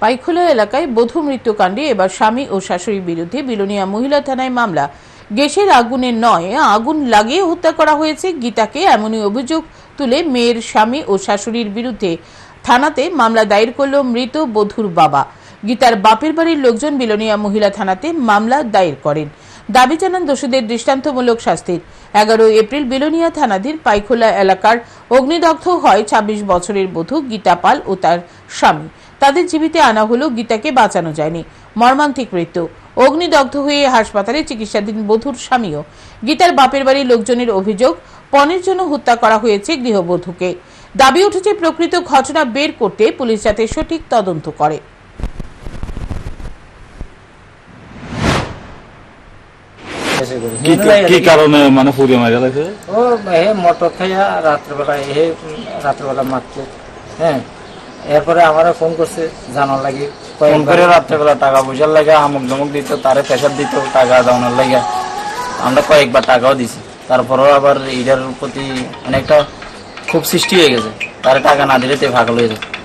পাইখোলা এলাকায় বধূ মৃত্যুকাণ্ডে এবার স্বামী ও শাশুড়ির বিরুদ্ধে বিলোনিয়া মহিলা থানায় মামলা। গ্যাসের আগুনে নয়, আগুন লাগিয়ে হত্যা করা হয়েছে। গীতাকে এমনই অভিযোগ তুলে মেয়ের স্বামী ও শাশুড়ির বিরুদ্ধে থানাতে মামলা দায়ের করল মৃত বধূর বাবা। গীতার বাপের বাড়ির লোকজন বিলোনিয়া মহিলা থানাতে মামলা দায়ের করেন। দাবি জানান দোষীদের দৃষ্টান্তমূলক শাস্তির। এগারো এপ্রিল বিলোনিয়া থানাধীন পাইখোলা এলাকার অগ্নিদগ্ধ হয় ২৬ বছরের বধূ গীতা পাল ও তার স্বামী। তাদের জীবিতে আনা হলো গীতাকে বাঁচানো যায়নি। মর্মান্তিক মৃত্যু। অগ্নিদগ্ধ হয়ে হাসপাতালে চিকিৎসাধীন বধূর স্বামীও। গীতার বাপের বাড়ির লোকজনের অভিযোগ পণের জন্য হত্যা করা হয়েছে গৃহবধূকে। দাবি উঠেছে প্রকৃত ঘটনা বের করতে পুলিশ যাতে সঠিক তদন্ত করে। কি। কারণে মানে পুড়িয়ে মারা গেছে ও হে মোটর খাইয়া রাত্রেবেলা হে রাত্রেবেলা মারছে। হ্যাঁ। এরপরে আমারও ফোন করছে, জানার লাগে। ফোন করে রাত্রেবেলা টাকা পয়সার লাগে, আমুক ধমুক দিত, তারে প্রেশার দিত, টাকা দেওয়ানোর লাগে। আমরা কয়েকবার টাকাও দিছি। তারপরেও আবার ইডার প্রতি অনেকটা খুব সৃষ্টি হয়ে গেছে। তারে টাকা না দিলে তে ভাগ হয়ে যায়।